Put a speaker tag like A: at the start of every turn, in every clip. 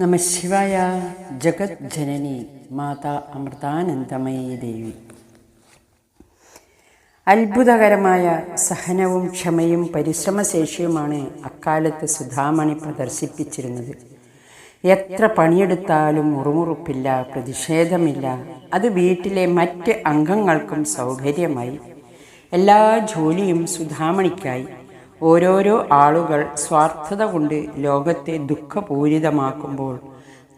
A: നമ ശിവായ ജഗത് ജനനി മാതാ അമൃതാനന്ദമയീ ദേവി. അത്ഭുതകരമായ സഹനവും ക്ഷമയും പരിശ്രമശേഷിയുമാണ് അക്കാലത്ത് സുധാമണി പ്രദർശിപ്പിച്ചിരുന്നത്. എത്ര പണിയെടുത്താലും മുറുമുറുപ്പില്ല പ്രതിഷേധമില്ല. അത് വീട്ടിലെ മറ്റ് അംഗങ്ങൾക്കും സൗകര്യമായി. എല്ലാ ജോലിയും സുധാമണിക്കായി. ഓരോരോ ആളുകൾ സ്വാർത്ഥത കൊണ്ട് ലോകത്തെ ദുഃഖപൂരിതമാക്കുമ്പോൾ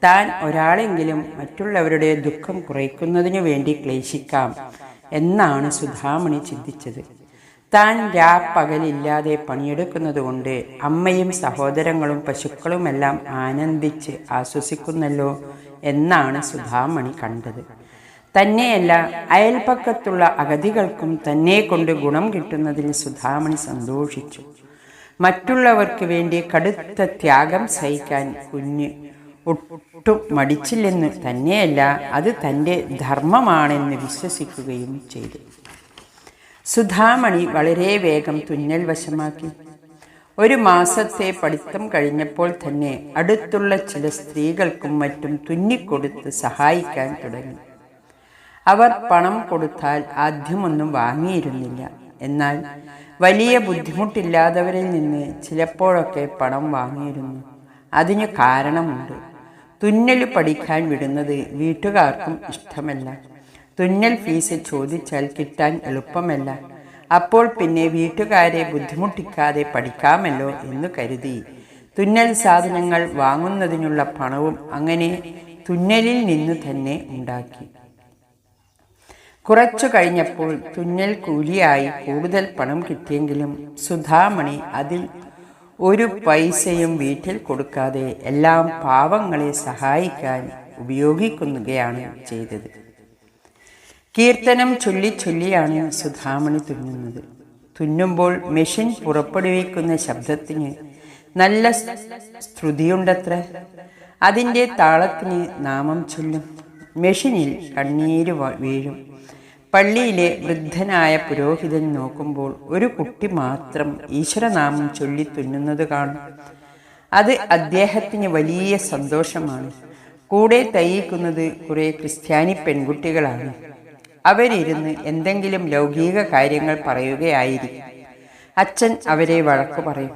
A: താൻ ഒരാളെങ്കിലും മറ്റുള്ളവരുടെ ദുഃഖം കുറയ്ക്കുന്നതിനു വേണ്ടി ക്ലേശിക്കാം എന്നാണ് സുധാമണി ചിന്തിച്ചത്. താൻ രാപ്പകലില്ലാതെ പണിയെടുക്കുന്നതുകൊണ്ട് അമ്മയും സഹോദരങ്ങളും പശുക്കളുമെല്ലാം ആനന്ദിച്ച് ആശ്വസിക്കുന്നല്ലോ എന്നാണ് സുധാമണി കണ്ടത്. തന്നെയല്ല അയൽപ്പക്കത്തുള്ള അഗതികൾക്കും തന്നെ കൊണ്ട് ഗുണം കിട്ടുന്നതിൽ സുധാമണി സന്തോഷിച്ചു. മറ്റുള്ളവർക്ക് വേണ്ടി കടുത്ത ത്യാഗം സഹിക്കാൻ കുഞ്ഞ് ഒട്ടും മടിച്ചില്ലെന്ന് തന്നെയല്ല അത് തന്റെ ധർമ്മമാണെന്ന് വിശ്വസിക്കുകയും ചെയ്തു. സുധാമണി വളരെ വേഗം തുന്നൽ വശമാക്കി. ഒരു മാസത്തെ പഠിത്തം കഴിഞ്ഞപ്പോൾ തന്നെ അടുത്തുള്ള ചില സ്ത്രീകൾക്കും മറ്റും തുന്നിക്കൊടുത്ത് സഹായിക്കാൻ തുടങ്ങി. അവർ പണം കൊടുത്താൽ ആദ്യമൊന്നും വാങ്ങിയിരുന്നില്ല. എന്നാൽ വലിയ ബുദ്ധിമുട്ടില്ലാത്തവരിൽ നിന്ന് ചിലപ്പോഴൊക്കെ പണം വാങ്ങിയിരുന്നു. അതിന് കാരണമുണ്ട്. തുന്നൽ പഠിക്കാൻ വിടുന്നത് വീട്ടുകാർക്കും ഇഷ്ടമല്ല. തുന്നൽ ഫീസ് ചോദിച്ചാൽ കിട്ടാൻ എളുപ്പമല്ല. അപ്പോൾ പിന്നെ വീട്ടുകാരെ ബുദ്ധിമുട്ടിക്കാതെ പഠിക്കാമല്ലോ എന്ന് കരുതി. തുന്നൽ സാധനങ്ങൾ വാങ്ങുന്നതിനുള്ള പണവും അങ്ങനെ തുന്നലിൽ നിന്ന് തന്നെ ഉണ്ടാക്കി. കുറച്ചു കഴിഞ്ഞപ്പോൾ തുന്നൽ കൂലിയായി കൂടുതൽ പണം കിട്ടിയെങ്കിലും സുധാമണി അതിൽ ഒരു പൈസയും വീട്ടിൽ കൊടുക്കാതെ എല്ലാം പാവങ്ങളെ സഹായിക്കാൻ ഉപയോഗിക്കുകയാണ് ചെയ്തത്. കീർത്തനം ചൊല്ലി ചൊല്ലിയാണ് സുധാമണി തുന്നുന്നത്. തുന്നുമ്പോൾ മെഷീൻ പുറപ്പെടുവിക്കുന്ന ശബ്ദത്തിന് നല്ല സ്തുതിയുണ്ടത്ര. അതിന്റെ താളത്തിന് നാമം ചൊല്ലും. മെഷീനിൽ കണ്ണീര് വീഴും. പള്ളിയിലെ വൃദ്ധനായ പുരോഹിതൻ നോക്കുമ്പോൾ ഒരു കുട്ടി മാത്രം ഈശ്വരനാമം ചൊല്ലി തുന്നുന്നത് കാണും. അത് അദ്ദേഹത്തിന് വലിയ സന്തോഷമാണ്. കൂടെ തയ്യിക്കുന്നത് കുറെ ക്രിസ്ത്യാനി പെൺകുട്ടികളാണ്. അവരിരുന്ന് എന്തെങ്കിലും ലൗകിക കാര്യങ്ങൾ പറയുകയായിരിക്കും. അച്ഛൻ അവരെ വഴക്കു പറയും.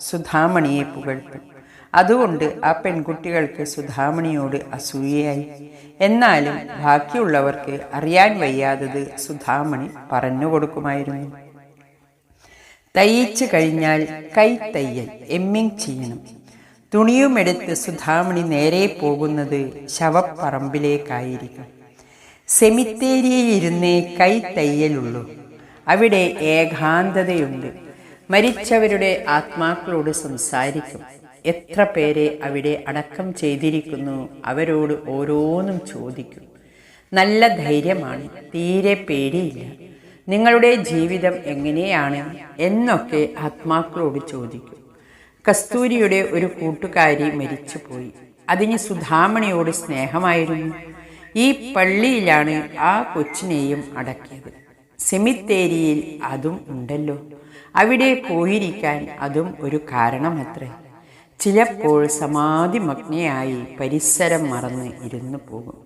A: സുധാമണിയെ പുകഴ്ത്തും. അതുകൊണ്ട് ആ പെൺകുട്ടികൾക്ക് സുധാമണിയോട് അസൂയയായി. എന്നാലും ബാക്കിയുള്ളവർക്ക് അറിയാൻ വയ്യാത്തത് സുധാമണി പറഞ്ഞു കൊടുക്കുമായിരുന്നു. തയ്യിച്ചു കഴിഞ്ഞാൽ കൈ തയ്യൽ എമ്മിങ് ചെയ്യണം. തുണിയുമെടുത്ത് സുധാമണി നേരെ പോകുന്നത് ശവപ്പറമ്പിലേക്കായിരിക്കും. സെമിത്തേരിയിലിരുന്നേ കൈ തയ്യലുള്ളൂ. അവിടെ ഏകാന്തതയുണ്ട്. മരിച്ചവരുടെ ആത്മാക്കളോട് സംസാരിക്കും. എത്ര പേരെ അവിടെ അടക്കം ചെയ്തിരിക്കുന്നു അവരോട് ഓരോന്നും ചോദിക്കും. നല്ല ധൈര്യമാണ് തീരെ പേടിയില്ല. നിങ്ങളുടെ ജീവിതം എങ്ങനെയാണ് എന്നൊക്കെ ആത്മാക്കളോട് ചോദിക്കും. കസ്തൂരിയുടെ ഒരു കൂട്ടുകാരി മരിച്ചുപോയി. അതിന് സുധാമണിയോട് സ്നേഹമായിരുന്നു. ഈ പള്ളിയിലാണ് ആ കൊച്ചിനെയും അടക്കിയത്. സെമിത്തേരിയിൽ അതും ഉണ്ടല്ലോ. അവിടെ പോയിരിക്കാൻ അതും ഒരു കാരണമത്രേ. ചിലപ്പോൾ സമാധിമഗ്നയായി പരിസരം മറന്ന് ഇരുന്നു പോകും.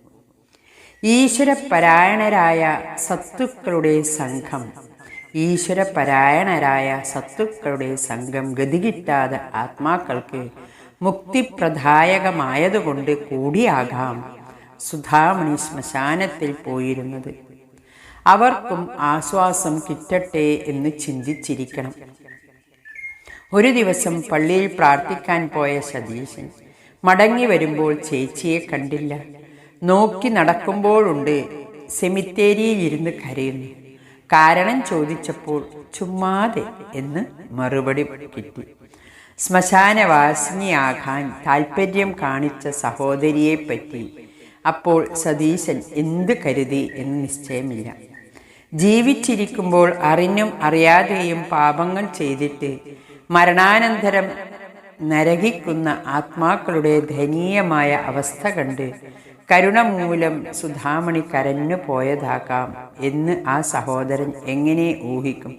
A: ഈശ്വരപരായണരായ സത്തുക്കളുടെ സംഘം ഈശ്വരപരായണരായ സത്തുക്കളുടെ സംഘം ഗതികിട്ടാതെ ആത്മാക്കൾക്ക് മുക്തിപ്രദായകമായതുകൊണ്ട് കൂടിയാകാം സുധാമണി ശ്മശാനത്തിൽ പോയിരുന്നത്. അവർക്കും ആശ്വാസം കിട്ടട്ടെ എന്ന് ചിന്തിച്ചിരിക്കണം. ഒരു ദിവസം പള്ളിയിൽ പ്രാർത്ഥിക്കാൻ പോയ സതീശൻ മടങ്ങി വരുമ്പോൾ ചേച്ചിയെ കണ്ടില്ല. നോക്കി നടക്കുമ്പോഴുണ്ട് സെമിത്തേരിയിൽ ഇരുന്ന് കരയുന്നു. കാരണം ചോദിച്ചപ്പോൾ ചുമ്മാതെ എന്ന് മറുപടി കിട്ടി. ശ്മശാനവാസിനിയാകാൻ താല്പര്യം കാണിച്ച സഹോദരിയെപ്പറ്റി അപ്പോൾ സതീശൻ എന്ത് കരുതി എന്ന് നിശ്ചയമില്ല. ജീവിച്ചിരിക്കുമ്പോൾ അറിഞ്ഞും അറിയാതെയും പാപങ്ങൾ ചെയ്തിട്ട് മരണാനന്തരം നരകിക്കുന്ന ആത്മാക്കളുടെ ദയനീയമായ അവസ്ഥ കണ്ട് കരുണ മൂലം സുധാമണി കരഞ്ഞു പോയതാകാം എന്ന് ആ സഹോദരൻ എങ്ങനെ ഊഹിക്കും?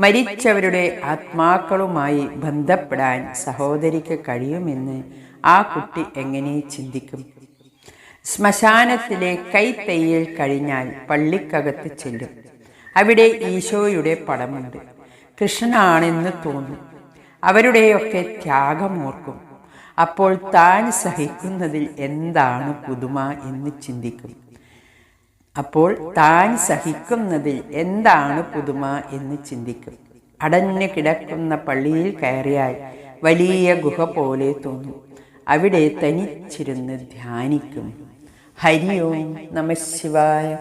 A: മരിച്ചവരുടെ ആത്മാക്കളുമായി ബന്ധപ്പെടാൻ സഹോദരിക്ക് കഴിയുമെന്ന് ആ കുട്ടി എങ്ങനെ ചിന്തിക്കും? ശ്മശാനത്തിലെ കൈത്തയ്യൽ കഴിഞ്ഞാൽ പള്ളിക്കകത്ത് ചെല്ലും. അവിടെ ഈശോയുടെ പടമുണ്ട്. കൃഷ്ണനാണെന്ന് തോന്നും. അവരുടെയൊക്കെ ത്യാഗമോർക്കും. അപ്പോൾ താൻ സഹിക്കുന്നതിൽ എന്താണ് പുതുമ എന്ന് ചിന്തിക്കും. അപ്പോൾ താൻ സഹിക്കുന്നതിൽ എന്താണ് പുതുമ എന്ന് ചിന്തിക്കും. അടഞ്ഞു കിടക്കുന്ന പള്ളിയിൽ കയറിയാൽ വലിയ ഗുഹ പോലെ തോന്നും. അവിടെ തനിച്ചിരുന്ന് ധ്യാനിക്കും. ഹരി ഓം നമ ശിവായ.